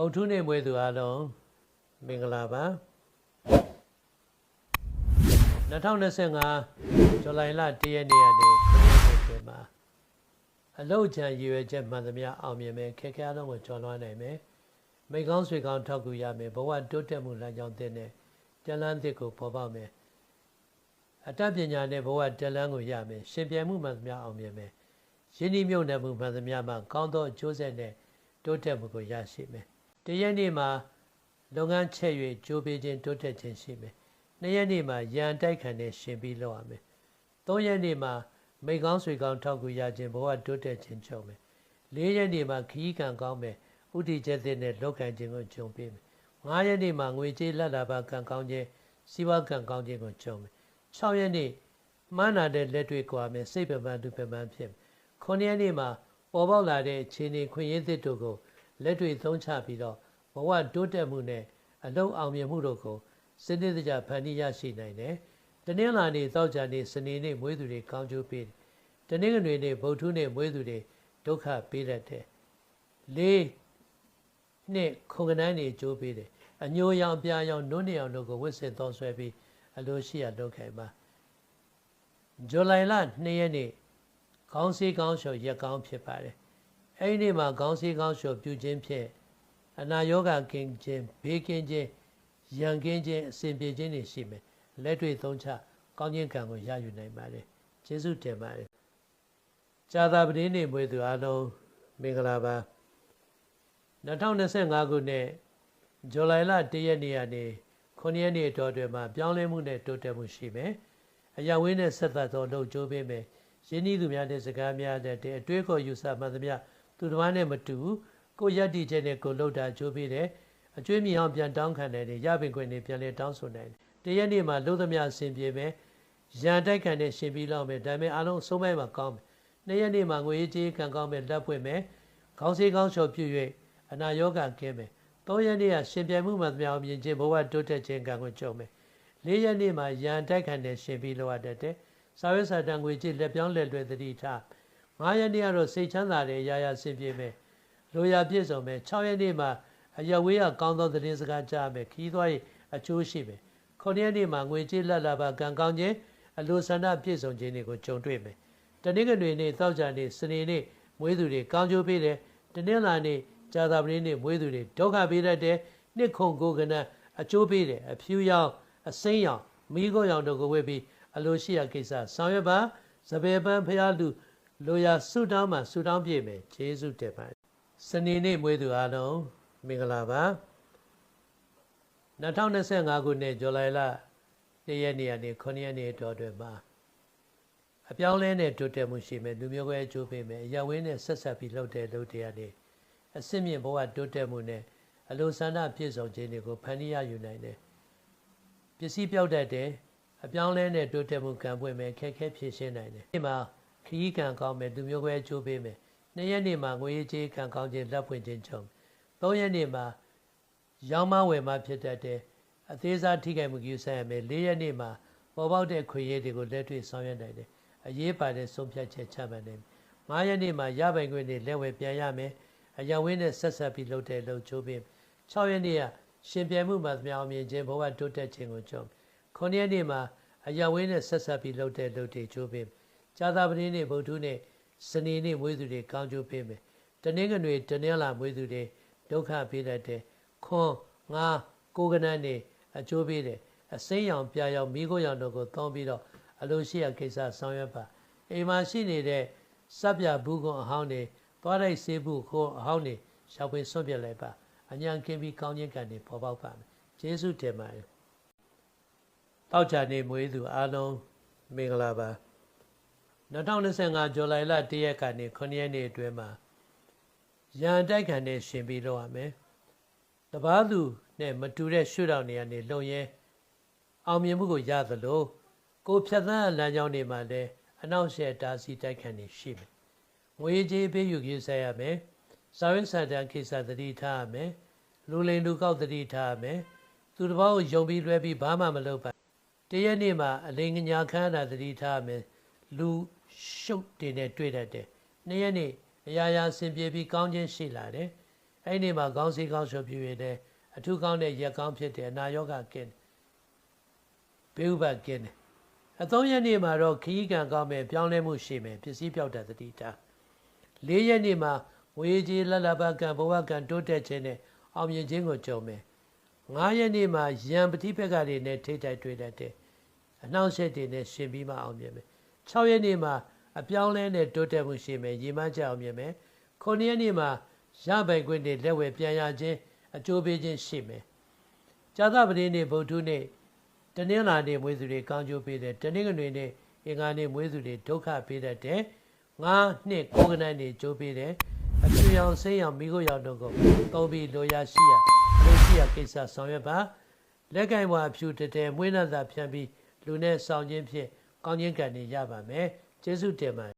ဗုဒ္ဓနေ့မွေးသူအားလုံးမင်္ဂလာပါ2025ဇူလိုင်လ1ရက်နေ့ကနေ9ရက်နေ့အတွင်းမှာအလောက်ချံရည်ရွယ်ချက်မှန်သမျှအောင်မြင်မယ်ခက်ခဲအလုံးကိုကျော်လွှားနိုင်မယ်မိကောင်းဆွေကောင်းထောက်ကူရမယ်ဘဝတိုးတက်မှုလမ်းကြောင်းသစ်နဲ့တလန်းသစ်ကိုပေါ်ပေါက်မယ်အတတ်ပညာနဲ့ဘဝတလန်းကိုရမယ်ရှင်ပြိုင်မှုမှန်သမျှအောင်မြင်မယ်ယင်းဒီမြုံနယ်မှုမှန်သမျှမှာကောင်းသောအကျိုးဆက်နဲ့တိုးတက်မှုကိုရရှိမယ် တရက်နေ့မှာလုပ်ငန်းချက်၍ကြိုးပေးခြင်းတိုးတက်ခြင်းရှိမယ်နှစ်ရက်နေ့မှာရန်တိုက်ခံနဲ့ရှင်ပြီးလုပ်ရမယ်သုံးရက်နေ့မှာမိကောင်းဆွေကောင်းထောက်ကူရခြင်းဘဝတိုးတက်ခြင်းချုပ်မယ်လေးရက်နေ့မှာခီးကံကောင်းမယ်ဥတီချက်သစ်နဲ့လောက်ခံခြင်းကိုဂျုံပေးမယ်ငါးရက်နေ့မှာငွေကြေးလက်လာပါကံကောင်းခြင်းစီးပွားကံကောင်းခြင်းကိုဂျုံမယ်6ရက်နေ့မှန်းနာတဲ့လက်တွေ့ကွာမယ်စိတ်ပပန်းသူပပန်းဖြစ်မယ်9ရက်နေ့မှာပေါ်ပေါက်လာတဲ့အခြေအနေခွင့်ရင်းသစ်တို့ကို လက်တွေ့သုံးချပြီးတော့ဘဝတိုးတက်မှုနဲ့အလုံးအောင်မြင်မှုတို့ကိုစနစ်တကျဖန်တီးရရှိနိုင်တယ်။တနင်္လာနေ့သောကြာနေ့စနေနေ့မွေးသူတွေကောင်းကျိုးပေးတယ်။တနင်္ဂနွေနေ့ဗုဒ္ဓနေ့မွေးသူတွေဒုက္ခပေးတတ်တယ်။လေးနှစ်ခုကနန်းနေကြိုးပေးတယ်။အညိုရောင်ပြာရောင်နုနေအောင်တို့ကိုဝစ်စစ်သောဆွဲပြီးအလိုရှိရလုပ်ခိုင်ပါ။ဇူလိုင်လ2ရက်နေ့ခေါင်းစည်းကောင်းလျှော်ရက်ကောင်းဖြစ်ပါတယ်။ အဲဒီနေ့မှာခေါင်းစည်းကောင်းလျှော်ပြုခြင်းဖြင့်အနာယောဂကင်းခြင်းဘေးကင်းခြင်းရန်ကင်းခြင်းအစဉ်ပြေခြင်းတွေရှိမယ်။လက်တွေ့သုံးချကောင်းခြင်းကံကိုရယူနိုင်ပါတယ်။ကျေးဇူးတင်ပါတယ်။ကြာသာပတိနေ့မွေးသူအားလုံးမင်္ဂလာပါ။2025ခုနှစ်ဇူလိုင်လ1ရက်နေ့ကနေ9ရက်နေ့အတော်အတွင်းမှာပြောင်းလဲမှုနဲ့တိုးတက်မှုရှိမယ်။အရာဝင်းနဲ့ဆက်သက်သောလှုပ်ကြိုးပေးမယ်။ရင်းနှီးသူများတဲ့စကားများတဲ့အတွေ့အခေါ်ယူဆမှန်သမျှ သူတစ်ပါးနဲ့မတူဘူးကိုရက်တီချက်နဲ့ကိုလှုပ်တာကြိုးပေးတယ်အကျွေးမြေအောင်ပြန်တောင်းခံတယ်ရပင်ခွင့်နေပြန်လဲတောင်းဆိုနိုင်တယ်တရက်နေ့မှာလှုပ်သမျှအဆင်ပြေမယ်ရန်တိုက်ခံနဲ့ရှင်ပြီးလောက်မယ်ဒါပေမဲ့အားလုံးအဆုံးပိုင်းမှာကောင်းမယ်နှစ်ရက်နေ့မှာငွေရေးကြေးခံကောင်းမယ်လက်ပွင့်မယ်ခေါင်းစည်းကောင်းလျှော်ပြည့်၍အနာရောဂါကင်းမယ်သုံးရက်နေ့ကရှင်ပြိုင်မှုမှသမျှအောင်မြင်ခြင်းဘဝတိုးတက်ခြင်းကံကိုကြုံမယ်လေးရက်နေ့မှာရန်တိုက်ခံနဲ့ရှင်ပြီးလောက်ရတတ်တယ်စာရွက်စာတမ်းငွေကြေးလက်ပြောင်းလက်လွယ်သတိထား ငါးရက်နေ့ကတော့စိတ်ချမ်းသာတဲ့ရာရာဆင်ပြေမယ်လိုရာပြည့်စုံမယ်6ရက်နေ့မှာအရဝေးကကောင်းသောသတင်းစကားကြားမယ်ခီးသွားရင်အကျိုးရှိမယ်9ရက်နေ့မှာငွေကြေးလက်လာပါကံကောင်းခြင်းအလိုဆန္ဒပြည့်စုံခြင်းတွေကိုကြုံတွေ့မယ်တနင်္ဂနွေနေ့သောကြာနေ့စနေနေ့မွေးသူတွေကောင်းကျိုးပေးတယ်တနင်္လာနေ့ကြာသပတေးနေ့မွေးသူတွေဒုက္ခပေးတတ်တယ်နှစ်ခုကိုကနအကျိုးပေးတယ်အဖြူရောင်အစိမ်းရောင်မိခိုးရောင်တို့ကိုဝေပြီးအလိုရှိရာကိစ္စဆောင်ရွက်ပါစပယ်ပန်းဖျားလူ လိုရာဆုတောင်းမှဆုတောင်းပြည့်မယ်ဂျေဇုတက်ပါစနေနေ့မွေးသူအားလုံးမင်္ဂလာပါ2025ခုနှစ်ဇူလိုင်လ1ရက်နေ့ကနေ9ရက်နေ့တော်တွင်မှာအပြောင်းလဲနဲ့တိုးတက်မှုရှိမယ်လူမျိုးကွဲအကျိုးပေးမယ်အရဝင်းနဲ့ဆက်ဆက်ပြီးလှုပ်တဲ့လှုပ်တဲ့ကနေအစစ်မြင့်ဘဝတိုးတက်မှုနဲ့အလိုဆန္ဒပြည့်စုံခြင်းတွေကိုဖန်တီးရယူနိုင်တယ်ပစ္စည်းပြောက်တတ်တယ်အပြောင်းလဲနဲ့တိုးတက်မှုကံပွင့်မယ်ခက်ခဲဖြည့်ရှင်းနိုင်တယ်ဒီမှာ ခရီးကံကောင်းမယ်လူမျိုးကွဲအကျိုးပေးမယ်နှစ်ရက်နေ့မှာငွေကြေးကံကောင်းခြင်းလက်ပွင့်ခြင်းချုံသုံးရက်နေ့မှာရောင်းမဝယ်မဖြစ်တတ်တဲ့အသေးစားထိခိုက်မှုယူဆရမယ်၄ရက်နေ့မှာပေါ်ပေါက်တဲ့ခွေရည်တွေကိုလက်တွေ့ဆောင်ရွက်နိုင်တယ်အရေးပါတဲ့ဆုံးဖြတ်ချက်ချမှတ်နိုင်၅ရက်နေ့မှာရပိုင်ခွင့်တွေလက်ဝယ်ပြန်ရမယ်အရာဝင်းနဲ့ဆက်ဆက်ပြီးလုပ်တဲ့လုပ်ချိုးပြီး6ရက်နေ့ကရှင်ပြိုင်မှုမှာမြောင်မြင်ခြင်းဘဝတိုးတက်ခြင်းကိုကြုံ9ရက်နေ့မှာအရာဝင်းနဲ့ဆက်ဆက်ပြီးလုပ်တဲ့လုပ်တွေချိုးပြီး ဇာတာပတိနေ့ဗုဒ္ဓနေ့စနေနေ့မွေးသူတွေကောင်းကျိုးပေးမယ်တနင်္ဂနွေတနင်္လာမွေးသူတွေဒုက္ခပေးတတ်တယ်ခွန်ငါကိုကနန်းနေအကျိုးပေးတယ်အစိမ်းရောင်ပြာရောင်မိခိုးရောင်တို့ကိုသုံးပြီးတော့အလိုရှိရာကိစ္စဆောင်ရွက်ပါအိမ်မှာရှိနေတဲ့စပ်ပြဘူးကွန်အဟောင်းတွေသွားလိုက်ဆေးဘူးခွန်အဟောင်းတွေရှောက်ပင်ဆွန့်ပြလိုက်ပါအညာကင်းပြီးကောင်းခြင်းကံတွေပေါ်ပေါက်ပါမယ်ကျေးဇူးတင်ပါတယ်တောက်ချာနေမွေးသူအားလုံးမင်္ဂလာပါ 2025ဇူလိုင်လ1ရက်ကနေ9ရက်နေ့အတွင်းမှာရန်တိုက်ခံနဲ့ရှင်ပြီးတော့ရမယ်။တပားသူနဲ့မတူတဲ့ရှုထောင့်တွေကနေလုံရဲအောင်မြင်မှုကိုရသလိုကိုဖြတ်သန်းလမ်းကြောင်းတွေမှာလည်းအနောက်ရှယ်တာစီတိုက်ခံနေရှိမယ်။ငွေကြေးပေးယူရေးဆက်ရမယ်။စာရင်းစာတမ်းကိစ္စသတိထားရမယ်။လူလိန်လူကောက်သတိထားရမယ်။သူတစ်ပါးကိုယုံပြီးလွဲပြီးဘာမှမလုပ်ပါ။တရက်နေ့မှာအလင်းညာခန်းတာသတိထားရမယ်။လူ ရှုပ်တွေနဲ့တွေ့တတ်တယ်။နေ့ရက်နေ့အရာရာဆင်ပြေပြီးကောင်းခြင်းရှိလာတယ်အဲ့ဒီမှာခေါင်းစည်းကောင်းရှုပ်ပြည့်တဲ့အထူးကောင်းတဲ့ရက်ကောင်းဖြစ်တဲ့အနာရောဂါကင်းဘေးဥပတ်ကင်းတယ်အသုံးရက်နေ့မှာတော့ခရီးကံကောင်းမယ်ပြောင်းလဲမှုရှိမယ်ပစ္စည်းပြောက်တဲ့သတိထားလေးရက်နေ့မှာဝေကြီးလလဘကံဘဝကံတိုးတက်ခြင်းနဲ့အောင်မြင်ခြင်းကိုကြုံမယ်9ရက်နေ့မှာယံပတိပက္ခတွေနဲ့ထိတ်တိုက်တွေ့တတ်တဲ့အနှောင့်အယှက်တွေနဲ့ရှင်ပြီးမှအောင်မြင်မယ် 6ရက်နေ့မှာအပြောင်းလဲနဲ့တိုးတက်မှုရှိမယ်ရေမှန်းချက်အောင်မြင်မယ်9ရက်နေ့မှာရပိုင်ခွင့်တွေလက်ဝဲပြန်ရခြင်းအကျိုးပေးခြင်းရှိမယ်ဇာသပတိနေ့ဗုဒ္ဓနေ့တနင်္လာနေ့မွေးသူတွေကောင်းကျိုးပေးတယ်တနင်္ဂနွေနေ့အင်္ဂါနေ့မွေးသူတွေဒုက္ခပေးတတ်တယ်ငါးနှစ်ကိုးကနန်းနေ့ကျိုးပေးတယ်အဖြူရောင်စိမ်းရောင်မိခိုးရောင်တို့ကိုသုံးပြီးလိုရာရှိရာလိုရှိရာကိစ္စဆောင်ရွက်ပါလက်ကင်ဝါအဖြူတတဲမွေးနှံသာဖြန့်ပြီးလူနဲ့ဆောင်ခြင်းဖြင့် ကောင်းခြင်းကံတွေရပါမယ်ကျေးဇူးတင်ပါတယ်